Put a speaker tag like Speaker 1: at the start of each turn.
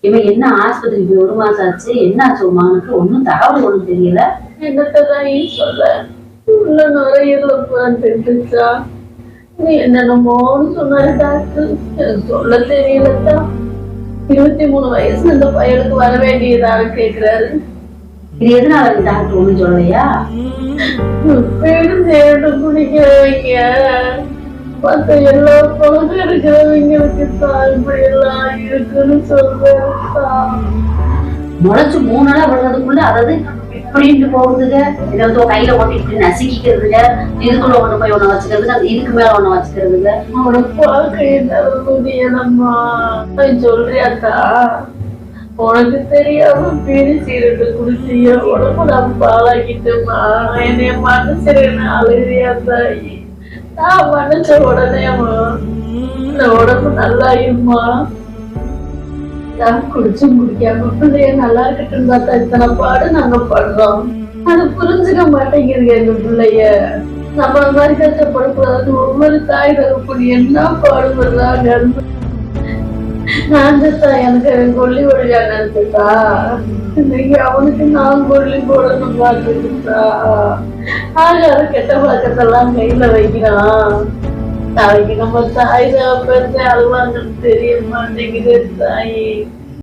Speaker 1: இவன் என்ன ஆஸ்பத்திரிக்கு போய் ஒரு மாசம் ஆச்சு என்ன ஆச்சு உன் மகனுக்கு? ஒன்னும் தகவல் ஒண்ணும் தெரியல.
Speaker 2: என்னத்தான் சொல்ல? உள்ள நுரையீரல புறந்துச்சா நீ என்னென்னமோன்னு சொன்னாரு டாக்டர். சொல்ல தெரியலத்தா. இருபத்தி மூணு வயசு இந்த பையனுக்கு வர வேண்டியதான்னு கேக்குறாரு.
Speaker 1: இது எதனால டாக்டர் ஒண்ணும் சொல்லலையா?
Speaker 2: வீடு தேடு குடிக்க மத்த எல்லா பழக்கம் இருக்கிறவங்களுக்கு எல்லாம் இருக்குன்னு சொல்றேன்
Speaker 1: முளைச்சு மூணு நாளா விழுறதுக்குள்ள அதாவது இப்படின்ட்டு போகுதுங்க. இதை வந்து கையில இப்படி நசுக்கிக்கிறதுங்க. இதுக்குள்ள ஒண்ணு போய் ஒண்ணு வச்சுக்கிறதுங்க. அது இதுக்கு மேல ஒண்ணு வச்சுக்கிறதுங்க.
Speaker 2: அவனை பார்க்க என்னால முடியலம்மா சொல்றியாக்கா உனக்கு தெரியாம பீடி சீரட்டு குடிச்சு என் உடம்பு நான் பாலாக்கிட்டேம்மா என்னைய மனசிறேன்னு அழுகிறியா தாயி? நான் மன்னிச்ச உடனேம்மா. இந்த உடம்பு நல்லா இருமா நான் குடிச்சு முடிக்காம பிள்ளைய நல்லா இருக்கட்டும் பார்த்தா இத்தனை பாடு நாங்க படுறோம் அது புரிஞ்சுக்க மாட்டேங்குது எங்க பிள்ளைய. நம்ம மாதிரி கஷ்டப்படக்கூடாது ஒவ்வொரு தாய் தகப்பன் என்ன பாடுபடுறாங்க நான் தான் எனக்கு அவன் கொல்லி ஒழியா நினைச்சுட்டா இன்னைக்கு அவனுக்கு நான் கொல்லி போடணும் பார்த்துக்கிட்டா ஆகாத கெட்ட பழக்கத்தெல்லாம் கையில வைக்கிறான். நாளைக்கு நம்ம தாய் தகப்பன் அழுவாங்கன்னு தெரிய மாட்டேங்குது தாயி.